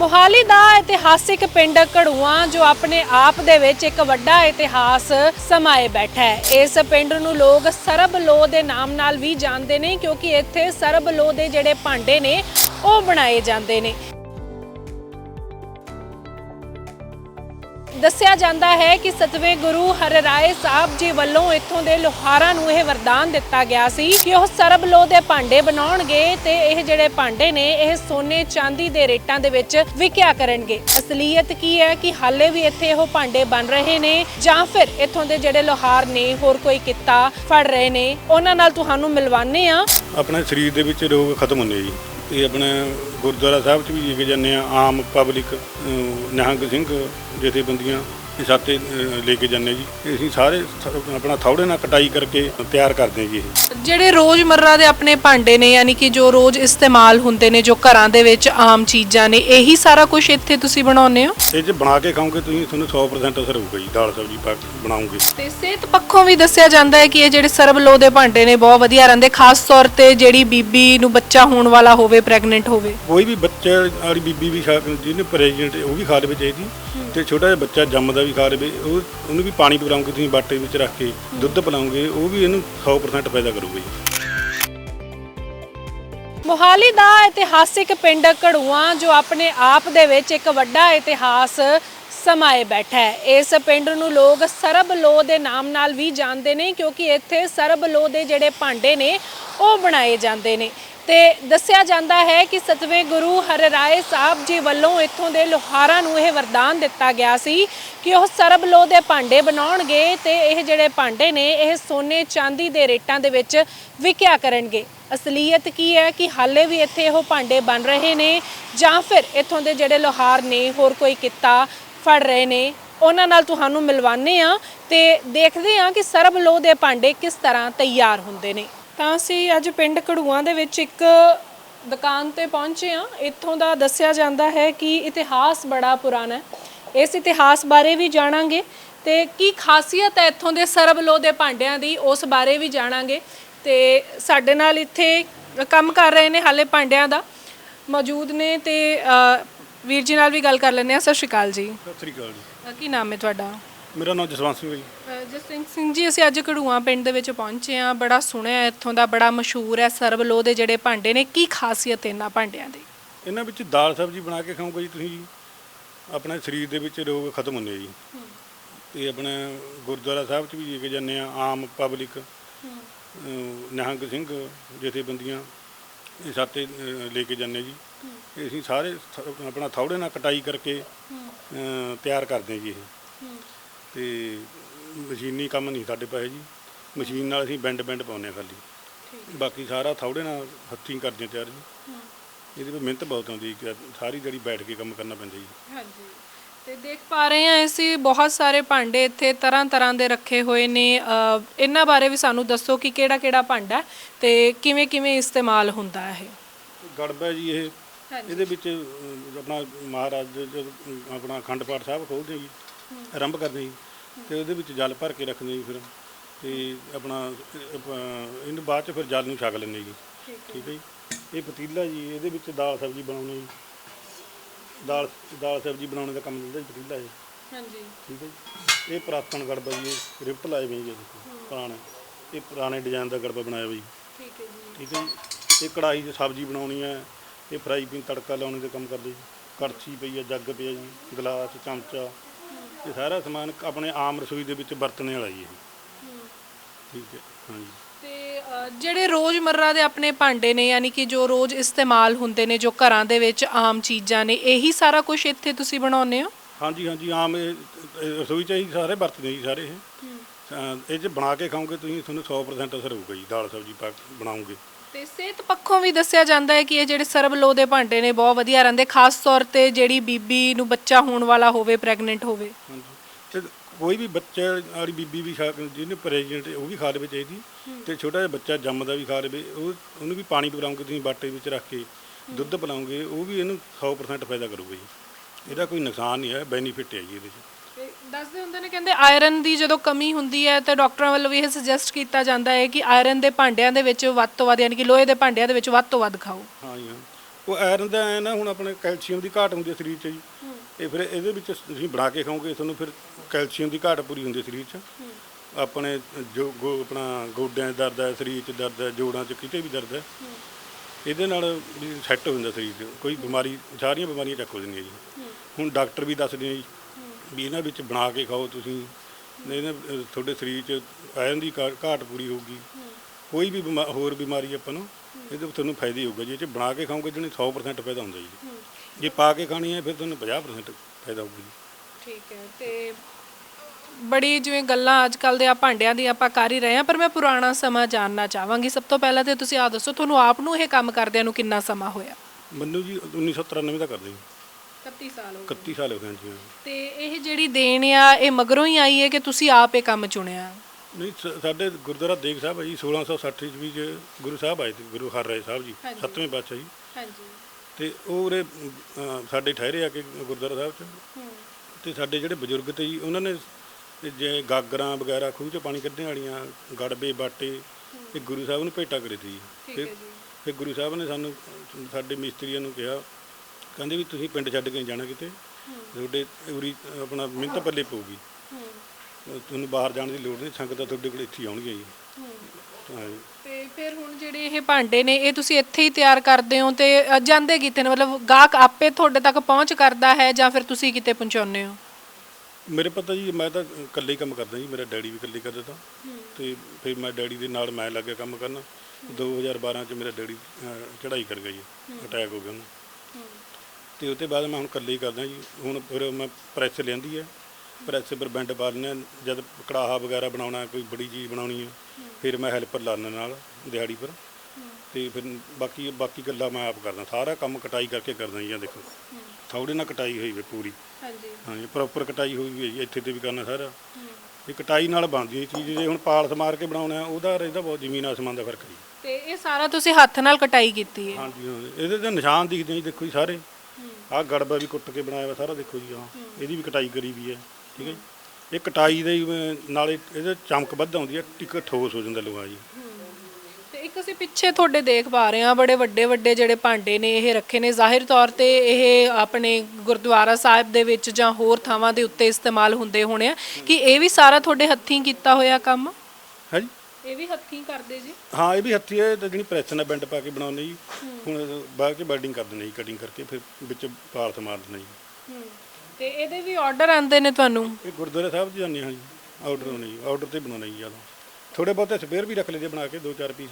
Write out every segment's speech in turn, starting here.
ਮੋਹਾਲੀ ਦਾ ਇਤਿਹਾਸਿਕ ਪਿੰਡ ਘੜੂਆਂ, ਜੋ ਆਪਣੇ ਆਪ ਦੇ ਵਿੱਚ ਇੱਕ ਵੱਡਾ ਇਤਿਹਾਸ ਸਮਾਏ ਬੈਠਾ ਹੈ। ਇਸ ਪਿੰਡ ਨੂੰ ਲੋਕ ਸਰਬ ਲੋ ਦੇ ਨਾਮ ਨਾਲ ਵੀ ਜਾਣਦੇ ਨੇ, ਕਿਉਂਕਿ ਇੱਥੇ ਸਰਬ ਲੋ ਦੇ ਜਿਹੜੇ ਭਾਂਡੇ ਨੇ, ਉਹ ਬਣਾਏ ਜਾਂਦੇ ਨੇ। ਦੱਸਿਆ ਜਾਂਦਾ ਹੈ ਕਿ ਸਤਵੇਂ ਗੁਰੂ ਹਰਿਰਾਏ ਸਾਹਿਬ ਜੀ ਵੱਲੋਂ ਇੱਥੋਂ ਦੇ ਲੋਹਾਰਾਂ ਨੂੰ ਇਹ ਵਰਦਾਨ ਦਿੱਤਾ ਗਿਆ ਸੀ ਕਿ ਉਹ ਸਰਬ ਲੋ ਦੇ ਭਾਂਡੇ ਬਣਾਉਣਗੇ ਤੇ ਇਹ ਜਿਹੜੇ ਭਾਂਡੇ ਨੇ, ਇਹ ਸੋਨੇ ਚਾਂਦੀ ਦੇ ਰੇਟਾਂ ਦੇ ਵਿੱਚ ਵਿਕਿਆ ਕਰਨਗੇ। ਅਸਲੀਅਤ ਕੀ ਹੈ ਕਿ ਹਾਲੇ ਵੀ ਇੱਥੇ ਉਹ ਭਾਂਡੇ ਬਣ ਰਹੇ ਨੇ ਜਾਂ ਫਿਰ ਇੱਥੋਂ ਦੇ ਜਿਹੜੇ ਲੋਹਾਰ ਨੇ, ਹੋਰ ਕੋਈ ਕਿੱਤਾ ਫੜ ਰਹੇ ਨੇ, ਉਹਨਾਂ ਨਾਲ ਤੁਹਾਨੂੰ ਮਿਲਵਾਨੇ ਆ ਆਪਣੇ ਸਰੀਰ ਦੇ ਵਿੱਚ ਰੋਗ ਖਤਮ ਹੁੰਦੇ ਜੀ। ਇਹ ਆਪਣੇ ਗੁਰਦੁਆਰਾ ਸਾਹਿਬ 'ਚ ਵੀ ਲੈ ਕੇ ਜਾਂਦੇ ਆ, ਆਮ ਪਬਲਿਕ ਨਿਹੰਗ ਸਿੰਘ ਜਥੇਬੰਦੀਆਂ। ਇਹ ਸਾਤੇ ਲੈ ਕੇ ਜਾਂਦੇ ਜੀ। ਇਹ ਅਸੀਂ ਸਾਰੇ ਥ- ਆਪਣਾ ਥੌੜੇ ਨਾਲ ਕਟਾਈ ਕਰਕੇ ਤਿਆਰ ਕਰਦੇ ਜੀ ਇਹ। ਜਿਹੜੇ ਰੋਜ਼ਮਰਰਾ ਦੇ ਆਪਣੇ ਭਾਂਡੇ ਨੇ ਯਾਨੀ ਕਿ ਜੋ ਰੋਜ਼ ਇਸਤੇਮਾਲ ਹੁੰਦੇ ਨੇ ਜੋ ਘਰਾਂ ਦੇ ਵਿੱਚ ਆਮ ਚੀਜ਼ਾਂ ਨੇ ਇਹੀ ਸਾਰਾ ਕੁਝ ਇੱਥੇ ਤੁਸੀਂ ਬਣਾਉਂਦੇ ਹੋ? ਇਹ 'ਚ ਬਣਾ ਕੇ ਖਾਓਗੇ ਤੁਸੀਂ ਤੁਹਾਨੂੰ 100% ਅਸਰ ਹੋਊਗਾ ਜੀ ਦਾਲ ਸਬਜ਼ੀ ਪਾ ਕੇ ਬਣਾਓਗੇ। ਤੇ ਸਿਹਤ ਪੱਖੋਂ ਵੀ ਦੱਸਿਆ ਜਾਂਦਾ ਹੈ ਕਿ ਇਹ ਜਿਹੜੇ ਸਰਬ ਲੋ ਦੇ ਭਾਂਡੇ ਨੇ ਬਹੁਤ ਵਧੀਆ ਰਹਿੰਦੇ ਖਾਸ ਤੌਰ ਤੇ ਜਿਹੜੀ ਬੀਬੀ ਨੂੰ ਬੱਚਾ ਹੋਣ ਵਾਲਾ ਹੋਵੇ ਪ੍ਰੈਗਨੈਂਟ ਹੋਵੇ। ਕੋਈ ਵੀ ਬੱਚਾ ਵਾਲੀ ਬੀਬੀ ਵੀ ਖਾ ਜਿਹਨੇ ਪ੍ਰੈਗਨੈਂਟ ਉਹ ਵੀ ਖਾ ਲਵੇ ਚਾਹੀਦੀ। ਤੇ ਛੋਟਾ ਜਿਹਾ ਬੱਚਾ ਜੰਮਦਾ ਵੀ ਖਾ ਲਵੇ ਉਹ ਉਹਨੂੰ ਵੀ ਪਾਣੀ ਪਿਲਾਉਂਗੇ ਤੁਸੀਂ ਬਾਟੇ ਵਿੱਚ ਰੱਖ ਕੇ ਦੁੱਧ ਪਿਲਾਉਂਗੇ ਉਹ ਵੀ ਇਹਨੂੰ 100% ਫਾਇਦਾ ਕਰੂਗਾ ਜੀ। ਮੋਹਾਲੀ ਦਾ ਇਤਿਹਾਸਿਕ ਪਿੰਡ ਘੜੂਆਂ, ਜੋ ਆਪਣੇ ਆਪ ਦੇ ਵਿੱਚ ਇੱਕ ਵੱਡਾ ਇਤਿਹਾਸ ਸਮਾਏ ਬੈਠਾ ਹੈ। ਇਸ ਪਿੰਡ ਨੂੰ ਲੋਕ ਸਰਬ ਲੋ ਦੇ ਨਾਮ ਨਾਲ ਵੀ ਜਾਣਦੇ ਨੇ, ਕਿਉਂਕਿ ਇੱਥੇ ਸਰਬ ਲੋ ਦੇ ਜਿਹੜੇ ਭਾਂਡੇ ਨੇ, ਉਹ ਬਣਾਏ ਜਾਂਦੇ ਨੇ। ਤੇ ਦੱਸਿਆ ਜਾਂਦਾ ਹੈ ਕਿ ਸਤਵੇਂ ਗੁਰੂ ਹਰਿਰਾਏ ਸਾਹਿਬ ਜੀ ਵੱਲੋਂ ਇੱਥੋਂ ਦੇ ਲੋਹਾਰਾਂ ਨੂੰ ਇਹ ਵਰਦਾਨ ਦਿੱਤਾ ਗਿਆ ਸੀ ਕਿ ਉਹ ਸਰਬ ਲੋਹ ਦੇ ਭਾਂਡੇ ਬਣਾਉਣਗੇ ਤੇ ਇਹ ਜਿਹੜੇ ਭਾਂਡੇ ਨੇ, ਇਹ ਸੋਨੇ ਚਾਂਦੀ ਦੇ ਰੇਟਾਂ ਦੇ ਵਿੱਚ ਵਿਕਿਆ ਕਰਨਗੇ। ਅਸਲੀਅਤ ਕੀ ਹੈ ਕਿ ਹਾਲੇ ਵੀ ਇੱਥੇ ਉਹ ਭਾਂਡੇ ਬਣ ਰਹੇ ਨੇ ਜਾਂ ਫਿਰ ਇੱਥੋਂ ਦੇ ਜਿਹੜੇ ਲੋਹਾਰ ਨੇ, ਹੋਰ ਕੋਈ ਕਿੱਤਾ ਫੜ ਰਹੇ ਨੇ, ਉਹਨਾਂ ਨਾਲ ਤੁਹਾਨੂੰ ਮਿਲਵਾਨੇ ਆ ਤੇ ਦੇਖਦੇ ਆ ਕਿ ਸਰਬ ਲੋਹ ਦੇ ਭਾਂਡੇ ਕਿਸ ਤਰ੍ਹਾਂ ਤਿਆਰ ਹੁੰਦੇ ਨੇ। ਤਾਂ ਅਸੀਂ ਅੱਜ ਪਿੰਡ ਕੜੂਆਂ ਦੇ ਵਿੱਚ ਇੱਕ ਦੁਕਾਨ ਤੇ ਪਹੁੰਚੇ ਆ ਇੱਥੋਂ ਦਾ ਦੱਸਿਆ ਜਾਂਦਾ ਹੈ ਕਿ ਇਤਿਹਾਸ ਬੜਾ ਪੁਰਾਣਾ ਹੈ। ਇਸ ਇਤਿਹਾਸ ਬਾਰੇ ਵੀ ਜਾਣਾਂਗੇ ਤੇ ਕੀ ਖਾਸੀਅਤ ਹੈ ਇੱਥੋਂ ਦੇ ਸਰਬ ਲੋ ਦੇ ਭਾਂਡਿਆਂ ਦੀ ਉਸ ਬਾਰੇ ਵੀ ਜਾਣਾਂਗੇ। ਤੇ ਸਾਡੇ ਨਾਲ ਇੱਥੇ ਕੰਮ ਕਰ ਰਹੇ ਨੇ ਹਾਲੇ ਭਾਂਡਿਆਂ ਦਾ। ਮੌਜੂਦ ਨੇ ਤੇ ਅ, ਵੀਰ ਜੀ ਨਾਲ ਵੀ ਗੱਲ ਕਰ ਲੈਂਦੇ ਆ ਸਤਿ ਸ਼੍ਰੀ ਅਕਾਲ ਜੀ। ਸਤਿ ਸ੍ਰੀ ਅਕਾਲ ਜੀ। ਅ, ਕੀ ਨਾਮ ਹੈ ਤੁਹਾਡਾ? ਮੇਰਾ ਨਾਮ ਜਸਵੰਤ ਸਿੰਘ ਹੈ ਜੀ। ਜਸਵਿੰਦਰ ਸਿੰਘ ਜੀ ਅਸੀਂ ਅੱਜ ਘੜੂਆਂ ਪਿੰਡ ਦੇ ਵਿੱਚ ਪਹੁੰਚੇ ਆ ਬੜਾ ਸੁਣਿਆ ਇੱਥੋਂ ਦਾ ਬੜਾ ਮਸ਼ਹੂਰ ਹੈ ਸਰਬ ਲੋ ਦੇ ਜਿਹੜੇ ਭਾਂਡੇ ਨੇ। ਕੀ ਖਾਸੀਅਤ ਇਹਨਾਂ ਭਾਂਡਿਆਂ ਦੀ? ਇਹਨਾਂ ਵਿੱਚ ਦਾਲ ਸਬਜ਼ੀ ਬਣਾ ਕੇ ਖਾਓਗੇ ਜੀ ਤੁਸੀਂ ਜੀ। ਆਪਣੇ ਸਰੀਰ ਦੇ ਵਿੱਚ ਰੋਗ ਖਤਮ ਹੁੰਦੇ ਜੀ। ਤੇ ਆਪਣੇ ਗੁਰਦੁਆਰਾ ਸਾਹਿਬ 'ਚ ਵੀ ਲੈ ਕੇ ਜਾਂਦੇ ਆ ਆਮ ਪਬਲਿਕ ਅਹ, ਨਿਹੰਗ ਸਿੰਘ ਜਥੇਬੰਦੀਆਂ ਇਹ ਸਾਤੇ ਅਹ, ਲੈ ਕੇ ਜਾਂਦੇ ਜੀ। ਇਹ ਅਸੀਂ ਸਾਰੇ ਥ- ਆਪਣਾ ਥੌੜੇ ਨਾਲ ਕਟਾਈ ਕਰਕੇ ਅਹ, ਤਿਆਰ ਕਰਦੇ ਜੀ ਇਹ। ਤੇ ਮਸ਼ੀਨੀ ਕੰਮ ਨਹੀਂ ਸਾਡੇ ਪਾਏ ਜੀ। ਮਸ਼ੀਨ ਨਾਲ ਅਸੀਂ ਬੈਂਡ ਬੈਂਡ ਪਾਉਂਦੇ ਖਾਲੀ। ਬਾਕੀ ਸਾਰਾ ਥੌੜੇ ਨਾਲ ਹੱਥੀਂ ਕਰਦੇ ਤਿਆਰ ਜੀ। ਇਹਦੇ ਵਿੱਚ ਮਿਹਨਤ ਬਹੁਤ ਆਉਂਦੀ ਹੈ ਸਾਰੀ ਜਿਹੜੀ ਬੈਠ ਕੇ ਕੰਮ ਕਰਨਾ ਪੈਂਦਾ ਜੀ। ਹਾਂਜੀ। ਤੇ ਦੇਖ ਪਾ ਰਹੇ ਹਾਂ ਅਸੀਂ ਬਹੁਤ ਸਾਰੇ ਭਾਂਡੇ ਇੱਥੇ ਤਰ੍ਹਾਂ ਤਰ੍ਹਾਂ ਦੇ ਰੱਖੇ ਹੋਏ ਨੇ। ਇਹਨਾਂ ਬਾਰੇ ਵੀ ਸਾਨੂੰ ਦੱਸੋ ਕਿ ਕਿਹੜਾ ਕਿਹੜਾ ਭਾਂਡਾ ਤੇ ਕਿਵੇਂ ਕਿਵੇਂ ਇਸਤੇਮਾਲ ਹੁੰਦਾ ਹੈ ਇਹ? ਗੜਬਾ ਜੀ ਇਹ। ਇਹਦੇ ਵਿੱਚ ਆਪਣਾ ਮਹਾਰਾਜ ਆਪਣਾ ਅਖੰਡ ਪਾਠ ਸਾਹਿਬ ਖੋਲਦੇ ਜੀ। ਆਰੰਭ ਕਰਦੇ ਜੀ ਤੇ ਉਹਦੇ ਵਿੱਚ ਜਲ ਭਰ ਕੇ ਰੱਖਦੇ ਜੀ ਫਿਰ ਤੇ ਆਪਣਾ ਅਹ, ਆਪਾਂ ਇਹਨੂੰ ਬਾਅਦ ਚ ਫਿਰ ਜਲ ਨੂੰ ਛਕ ਲੈਂਦੇ ਜੀ। ਠੀਕ ਹੈ। ਜੀ। ਇਹ ਪਤੀਲਾ ਜੀ ਇਹਦੇ ਵਿੱਚ ਦਾਲ ਸਬਜ਼ੀ ਬਣਾਉਣੀ ਜੀ। ਦਾਲ ਦਾਲ ਸਬਜ਼ੀ ਬਣਾਉਣ ਦਾ ਕੰਮ ਦਿੰਦਾ ਜੀ ਪਤੀਲਾ ਇਹ ਹਾਂਜੀ। ਠੀਕ ਹੈ ਜੀ। ਇਹ ਪੁਰਾਤਨ ਗੜਬਾ ਜੀ ਇਹ ਰਿਫਟ ਲਾਏ ਹੋਏ ਜੀ ਦੇਖੋ ਪੁਰਾਣੇ। ਇਹ ਪੁਰਾਣੇ ਡਿਜ਼ਾਈਨ ਦਾ ਗੜਬਾ ਬਣਾਇਆ ਹੋਇਆ ਜੀ। ਠੀਕ ਹੈ ਜੀ। ਠੀਕ ਹੈ ਜੀ। ਇਹ ਕੜਾਈ 'ਚ ਸਬਜ਼ੀ ਬਣਾਉਣੀ ਹੈ ਇਹ ਫਰਾਈ ਪੈਨ ਤੜਕਾ ਲਾਉਣ ਦੇ ਕੰਮ ਕਰਦੇ ਜੀ। ਕੜਛੀ ਪਈ ਹੈ ਜੱਗ ਪਿਆ ਜੀ ਗਲਾਸ ਚਮਚਾ। ਇਹ ਸਾਰਾ ਸਮਾਨ ਆਪਣੇ ਆਮ ਰਸੋਈ ਦੇ ਵਿੱਚ ਵਰਤਣੇ ਵਾਲਾ ਜੀ ਇਹ ਠੀਕ ਹੈ ਹਾਂਜੀ। ਤੇ ਅ, ਜਿਹੜੇ ਰੋਜ਼ਮਰਰਾ ਦੇ ਆਪਣੇ ਭਾਂਡੇ ਨੇ ਯਾਨੀ ਕਿ ਜੋ ਰੋਜ਼ ਇਸਤੇਮਾਲ ਹੁੰਦੇ ਨੇ ਜੋ ਘਰਾਂ ਦੇ ਵਿੱਚ ਆਮ ਚੀਜ਼ਾਂ ਨੇ ਇਹੀ ਸਾਰਾ ਕੁਝ ਇੱਥੇ ਤੁਸੀਂ ਬਣਾਉਂਦੇ ਹੋ? ਹਾਂਜੀ ਹਾਂਜੀ ਆਮ ਇਹ ਇਹ ਰਸੋਈ 'ਚ ਹੀ ਸਾਰੇ ਵਰਤਦੇ ਜੀ ਸਾਰੇ ਇਹ। ਅਹ ਇਹ 'ਚ ਬਣਾ ਕੇ ਖਾਓਗੇ ਤੁਸੀਂ ਤੁਹਾਨੂੰ 100% ਅਸਰ ਹੋਊਗਾ ਜੀ ਦਾਲ ਸਬਜ਼ੀ ਪਾ ਕੇ ਬਣਾਓਗੇ। ਤੇ ਸਿਹਤ ਪੱਖੋਂ ਵੀ ਦੱਸਿਆ ਜਾਂਦਾ ਹੈ ਕਿ ਇਹ ਜਿਹੜੇ ਸਰਬ ਲੋ ਦੇ ਭਾਂਡੇ ਨੇ ਬਹੁਤ ਵਧੀਆ ਰਹਿੰਦੇ ਖਾਸ ਤੌਰ ਤੇ ਜਿਹੜੀ ਬੀਬੀ ਨੂੰ ਬੱਚਾ ਹੋਣ ਵਾਲਾ ਹੋਵੇ ਪ੍ਰੈਗਨੈਂਟ ਹੋਵੇ। ਹਾਂਜੀ। ਤੇ ਕੋਈ ਵੀ ਬੱਚਾ ਵਾਲੀ ਬੀਬੀ ਵੀ ਖਾ ਜਿਹਨੇ ਪ੍ਰੈਗਨੈਂਟ ਉਹ ਵੀ ਖਾ ਲਵੇ ਚਾਹੀਦੀ। ਤੇ ਛੋਟਾ ਜਿਹਾ ਬੱਚਾ ਜੰਮਦਾ ਵੀ ਖਾ ਲਵੇ ਉਹ ਉਹਨੂੰ ਵੀ ਪਾਣੀ ਪਿਲਾਉਂਗੇ ਤੁਸੀਂ ਬਾਟੇ ਵਿੱਚ ਰੱਖ ਕੇ ਦੁੱਧ ਪਿਲਾਉਂਗੇ ਉਹ ਵੀ ਇਹਨੂੰ 100% ਫਾਇਦਾ ਕਰੂਗਾ ਜੀ। ਇਹਦਾ ਕੋਈ ਨੁਕਸਾਨ ਨਹੀਂ ਹੈ ਬੈਨੀਫਿਟ ਹੈ ਜੀ ਇਹਦੇ 'ਚ। ਤੇ ਦੱਸਦੇ ਹੁੰਦੇ ਨੇ ਕਹਿੰਦੇ ਆਇਰਨ ਦੀ ਜਦੋਂ ਕਮੀ ਹੁੰਦੀ ਹੈ ਤਾਂ ਡਾਕਟਰਾਂ ਵੱਲੋਂ ਵੀ ਇਹ ਸੁਜੈਸਟ ਕੀਤਾ ਜਾਂਦਾ ਹੈ ਕਿ ਆਇਰਨ ਦੇ ਭਾਂਡਿਆਂ ਦੇ ਵਿੱਚ ਵੱਧ ਤੋਂ ਵੱਧ ਯਾਨੀ ਕਿ ਲੋਹੇ ਦੇ ਭਾਂਡਿਆਂ ਦੇ ਵਿੱਚ ਵੱਧ ਤੋਂ ਵੱਧ ਖਾਓ। ਹਾਂ ਜੀ ਹਾਂ। ਉਹ ਆਇਰਨ ਦਾ ਐ ਨਾ ਹੁਣ ਆਪਣੇ ਕੈਲਸ਼ੀਅਮ ਦੀ ਘਾਟ ਹੁੰਦੀ ਹੈ ਸਰੀਰ 'ਚ ਜੀ। ਇਹ ਫਿਰ ਇਹਦੇ ਵਿੱਚ ਤੁਸੀਂ ਬਣਾ ਕੇ ਖਾਓਗੇ ਤੁਹਾਨੂੰ ਫਿਰ ਕੈਲਸ਼ੀਅਮ ਦੀ ਘਾਟ ਪੂਰੀ ਹੁੰਦੀ ਹੈ ਸਰੀਰ 'ਚ। ਆਪਣੇ ਜੋ ਗੋ ਆਪਣਾ ਗੋਡਿਆਂ 'ਚ ਦਰਦ ਹੈ ਸਰੀਰ 'ਚ ਦਰਦ ਹੈ ਜੋੜਾਂ 'ਚ ਕਿਤੇ ਵੀ ਦਰਦ ਹੈ। ਇਹਦੇ ਨਾਲ ਵੀ ਸੈੱਟ ਹੋ ਜਾਂਦਾ ਸਰੀਰ 'ਚ। ਕੋਈ ਬਿਮਾਰੀ ਸਾਰੀਆਂ ਬਿਮਾਰੀਆਂ ਚੱਕ ਹੋ ਜਾਂਦੀਆਂ ਜੀ। ਹੁਣ ਡਾਕਟਰ ਵੀ ਦੱਸਦੇ ਆ ਜੀ ਵੀ ਇਹਨਾਂ ਵਿੱਚ ਬਣਾ ਕੇ ਖਾਓ ਤੁਸੀਂ। ਇਹਨਾਂ ਤੁਹਾਡੇ ਸਰੀਰ 'ਚ ਆਇਰਨ ਦੀ ਘਾ- ਘਾਟ ਪੂਰੀ ਹੋਊਗੀ। ਕੋਈ ਵੀ ਬਿਮਾ- ਹੋਰ ਬਿਮਾਰੀ ਆਪਾਂ ਨੂੰ ਇਹਦੇ ਵਿੱਚ ਤੁਹਾਨੂੰ ਫਾਇਦਾ ਹੀ ਹੋਊਗਾ। ਜੇ ਇਹ 'ਚ ਬਣਾ ਕੇ ਖਾਓਗੇ ਜਿਹਨੇ 100% ਫਾਇਦਾ ਹੁੰਦਾ ਜੀ। ਜੇ ਪਾ ਕੇ ਖਾਣੀ ਹੈ ਫਿਰ ਤੁਹਾਨੂੰ 50% ਫਾਇਦਾ ਹੋਊਗਾ ਜੀ। ਠੀਕ ਹੈ ਤੇ ਬੜੀ ਜਿਵੇਂ ਗੱਲਾਂ ਅੱਜ ਕੱਲ ਦੇ ਆ ਭਾਂਡਿਆਂ ਦੀ ਆਪਾਂ ਕਰ ਹੀ ਰਹੇ ਹਾਂ ਪਰ ਮੈਂ ਪੁਰਾਣਾ ਸਮਾਂ ਜਾਣਨਾ ਚਾਹਾਂਗੀ। ਸਭ ਤੋਂ ਪਹਿਲਾਂ ਤੇ ਤੁਸੀਂ ਆ ਦੱਸੋ ਤੁਹਾਨੂੰ ਆਪ ਨੂੰ ਇਹ ਕੰਮ ਕਰਦਿਆਂ ਨੂੰ ਕਿੰਨਾ ਸਮਾਂ ਹੋਇਆ? ਮੈਨੂੰ ਜੀ 1993 ਦਾ ਕਰਦੇ ਜੀ 31 ਸਾਲ ਹੋ 31 ਸਾਲ ਹੋ ਗਏ ਜੀ ਤੇ ਇਹ ਜਿਹੜੀ ਦੇਣ ਆ ਇਹ ਮਗਰੋਂ ਹੀ ਆਈ ਹੈ ਕਿ ਤੁਸੀਂ ਆਪ ਇਹ ਕੰਮ ਚੁਣਿਆ? ਨਹੀਂ ਸ- ਸਾਡੇ ਗੁਰਦੁਆਰਾ ਦੇਗ ਸਾਹਿਬ ਹੈ ਜੀ 1660 ਈਸਵੀ ਚ ਗੁਰੂ ਸਾਹਿਬ ਆਏ ਸੀ ਗੁਰੂ ਹਰਰਾਏ ਸਾਹਿਬ ਜੀ ਹਾਂਜੀ। ਸੱਤਵੇਂ ਪਾਤਸ਼ਾਹ ਜੀ। ਹਾਂਜੀ। ਤੇ ਉਹ ਉਰੇ ਅਮ, ਸਾਡੇ ਠਹਿਰੇ ਆ ਕੇ ਗੁਰਦੁਆਰਾ ਸਾਹਿਬ ਚ। ਤੇ ਸਾਡੇ ਜਿਹੜੇ ਬਜ਼ੁਰਗ ਤੇ ਜੀ ਉਹਨਾਂ ਨੇ ਜੇ ਗਾਗਰਾਂ ਵਗੈਰਾ ਖੂਹ ਚ ਪਾਣੀ ਕੱਢਣ ਵਾਲੀਆਂ ਗੜਬੇ ਬਾਟੇ ਇਹ ਗੁਰੂ ਸਾਹਿਬ ਨੂੰ ਭੇਟਾ ਕਰੇ ਸੀ ਠੀਕ ਫਿਰ ਹੈ ਜੀ। ਫਿਰ ਗੁਰੂ ਸਾਹਿਬ ਨੇ ਸਾਨੂੰ ਸਾਡੇ ਮਿਸਤਰੀਆਂ ਨੂੰ ਕਿਹਾ ਕਹਿੰਦੇ ਵੀ ਤੁਸੀਂ ਪਿੰਡ ਛੱਡ ਕੇ ਨਹੀਂ ਜਾਣਾ ਕਿਤੇ ਤੁਹਾਡੇ ਉਰੀ ਆਪਣਾ ਮਿਹਨਤ ਪੱਲੇ ਪਊਗੀ। ਤੁਹਾਨੂੰ ਬਾਹਰ ਜਾਣ ਦੀ ਲੋੜ ਨਹੀਂ ਸੰਗਤਾਂ ਤੁਹਾਡੇ ਕੋਲ ਇੱਥੇ ਹੀ ਆਉਣਗੀਆਂ ਜੀ। ਹਾਂ। ਜੀ। ਤੇ ਫਿਰ ਹੁਣ ਜਿਹੜੇ ਇਹ ਭਾਂਡੇ ਨੇ ਇਹ ਤੁਸੀਂ ਇੱਥੇ ਹੀ ਤਿਆਰ ਕਰਦੇ ਹੋ ਤੇ ਅ, ਜਾਂਦੇ ਕਿਤੇ ਨੇ? ਮਤਲਬ ਗਾਹਕ ਆਪੇ ਤੁਹਾਡੇ ਤੱਕ ਪਹੁੰਚ ਕਰਦਾ ਹੈ ਜਾਂ ਫਿਰ ਤੁਸੀਂ ਕਿਤੇ ਪਹੁੰਚਾਉਂਦੇ ਹੋ? ਮੇਰੇ ਪਤਾ ਜੀ ਮੈਂ ਤਾਂ ਇਕੱਲੇ ਹੀ ਕੰਮ ਕਰਦਾ ਜੀ ਮੇਰਾ ਡੈਡੀ ਵੀ ਇਕੱਲੇ ਕਰਦਾ ਤਾਂ। ਤੇ ਫਿਰ ਮੈਂ ਡੈਡੀ ਦੇ ਨਾਲ ਮੈਂ ਲੱਗਿਆ ਕੰਮ ਕਰਨ। 2012 ਚ ਮੇਰਾ ਡੈਡੀ ਅਹ, ਚੜ੍ਹਾਈ ਕਰ ਗਿਆ ਜੀ ਅਟੈਕ ਹੋ ਗਿਆ ਉਹਨੂੰ। ਤੇ ਉਹ ਤੋਂ ਬਾਅਦ ਮੈਂ ਹੁਣ ਇਕੱਲੇ ਹੀ ਕਰਦਾ ਜੀ। ਹੁਣ ਫਿਰ ਮੈਂ ਪ੍ਰੈਸ ਲਿਆਂਦੀ ਹੈ ਪ੍ਰੈਸ ਪਰ ਬੈਂਡ ਪਾ ਲੈਂਦੇ ਜਦ ਕੜਾਹਾ ਵਗੈਰਾ ਬਣਾਉਣਾ ਕੋਈ ਬੜੀ ਚੀਜ਼ ਬਣਾਉਣੀ ਹੈ ਫਿਰ ਮੈਂ ਹੈਲਪਰ ਲਾ ਲੈਂਦਾ ਨਾਲ ਦਿਹਾੜੀ ਪਰ। ਤੇ ਫਿਰ ਬਾਕੀ ਬਾਕੀ ਗੱਲਾਂ ਮੈਂ ਆਪ ਕਰਦਾ। ਸਾਰਾ ਕੰਮ ਕਟਾਈ ਕਰਕੇ ਕਰਦਾ ਜੀ ਆ ਦੇਖੋ। ਥੋੜੇ ਨਾਲ ਕਟਾਈ ਹੋਈ ਵੇ ਪੂਰੀ। ਹਾਂਜੀ। ਹਾਂਜੀ ਪ੍ਰੋਪਰ ਕਟਾਈ ਹੋਈ ਵੀ ਹੈ ਇੱਥੇ ਤੇ ਵੀ ਕਰਨਾ ਸਾਰਾ। ਇਹ ਕਟਾਈ ਨਾਲ ਬਣਦੀ ਹੈ ਚੀਜ਼। ਜੇ ਹੁਣ ਪਾਲਸ ਮਾਰ ਕੇ ਬਣਾਉਣਾ ਉਹਦਾ ਇਹਦਾ ਬਹੁਤ ਜ਼ਮੀਨ ਆਸਮਾਨ ਦਾ ਫ਼ਰਕ ਹੈ ਜੀ। ਤੇ ਇਹ ਸਾਰਾ ਤੁਸੀਂ ਹੱਥ ਨਾਲ ਕਟਾਈ ਕੀਤੀ ਹੈ? ਹਾਂਜੀ ਹਾਂ ਇਹਦੇ ਤੇ ਨਿਸ਼ਾਨ ਦਿਖਦੇ ਜੀ ਦੇਖੋ ਜੀ ਸਾਰੇ। ਆਹ ਗੜਬਾ ਵੀ ਕੁੱਟ ਕੇ ਬਣਾਇਆ ਵਾ ਸਾਰਾ, ਦੇਖੋ ਜੀ ਹਾਂ ਇਹਦੀ ਵੀ ਕਟਾਈ ਕਰੀ ਵੀ ਹੈ, ਠੀਕ ਹੈ ਜੀ। ਇਹ ਕਟਾਈ ਦੇ ਨਾਲੇ ਇਹਦੇ ਚਮਕ ਵੱਧ ਆਉਂਦੀ ਹੈ ਟਿਕ ਠੋਸ ਹੋ ਜਾਂਦਾ ਲੋਹਾ ਜੀ। ਤੇ ਇੱਕ ਅਸੀਂ ਪਿੱਛੇ ਤੁਹਾਡੇ ਦੇਖ ਪਾ ਰਹੇ ਹਾਂ, ਬੜੇ ਵੱਡੇ ਵੱਡੇ ਜਿਹੜੇ ਭਾਂਡੇ ਨੇ, ਇਹ ਰੱਖੇ ਨੇ। ਜ਼ਾਹਿਰ ਤੌਰ ਤੇ ਇਹ ਆਪਣੇ ਗੁਰਦੁਆਰਾ ਸਾਹਿਬ ਦੇ ਵਿੱਚ ਜਾਂ ਹੋਰ ਥਾਵਾਂ ਦੇ ਉੱਤੇ ਇਸਤੇਮਾਲ ਹੁੰਦੇ ਹੋਣੇ ਆ। ਕਿ ਇਹ ਵੀ ਸਾਰਾ ਤੁਹਾਡੇ ਹੱਥੀਂ ਕੀਤਾ ਹੋਇਆ ਕੰਮ? ਇਹ ਵੀ ਹੱਥੀਂ ਕਰਦੇ ਜੀ? ਹਾਂ ਇਹ ਵੀ ਹੱਥੀ ਹੈ ਤੇ ਜਿਹੜੀ ਪ੍ਰੈਸ ਨਾਲ ਬੈਂਡ ਪਾ ਕੇ ਬਣਾਉਂਦੇ ਜੀ। ਹੁਣ ਬਾਅਦ ਚ ਬੈਲਡਿੰਗ ਕਰ ਦਿੰਦੇ ਜੀ ਕਟਿੰਗ ਕਰਕੇ ਫਿਰ ਵਿੱਚ ਪਾਲਸ ਮਾਰ ਦਿੰਦੇ ਜੀ। ਤੇ ਇਹਦੇ ਵੀ ਆਰਡਰ ਆਉਂਦੇ ਨੇ ਤੁਹਾਨੂੰ? ਇਹ ਗੁਰਦੁਆਰਾ ਸਾਹਿਬ 'ਚ ਜਾਂਦੇ ਹਾਂ ਜੀ ਆਰਡਰ ਹੋਣੇ ਜੀ ਆਰਡਰ ਤੇ ਬਣਾਉਣਾ ਜੀ ਜ਼ਿਆਦਾ। ਥੋੜੇ ਬਹੁਤੇ ਸਪੇਅਰ ਵੀ ਰੱਖ ਲਈਦੇ ਬਣਾ ਕੇ ਦੋ ਚਾਰ ਪੀਸ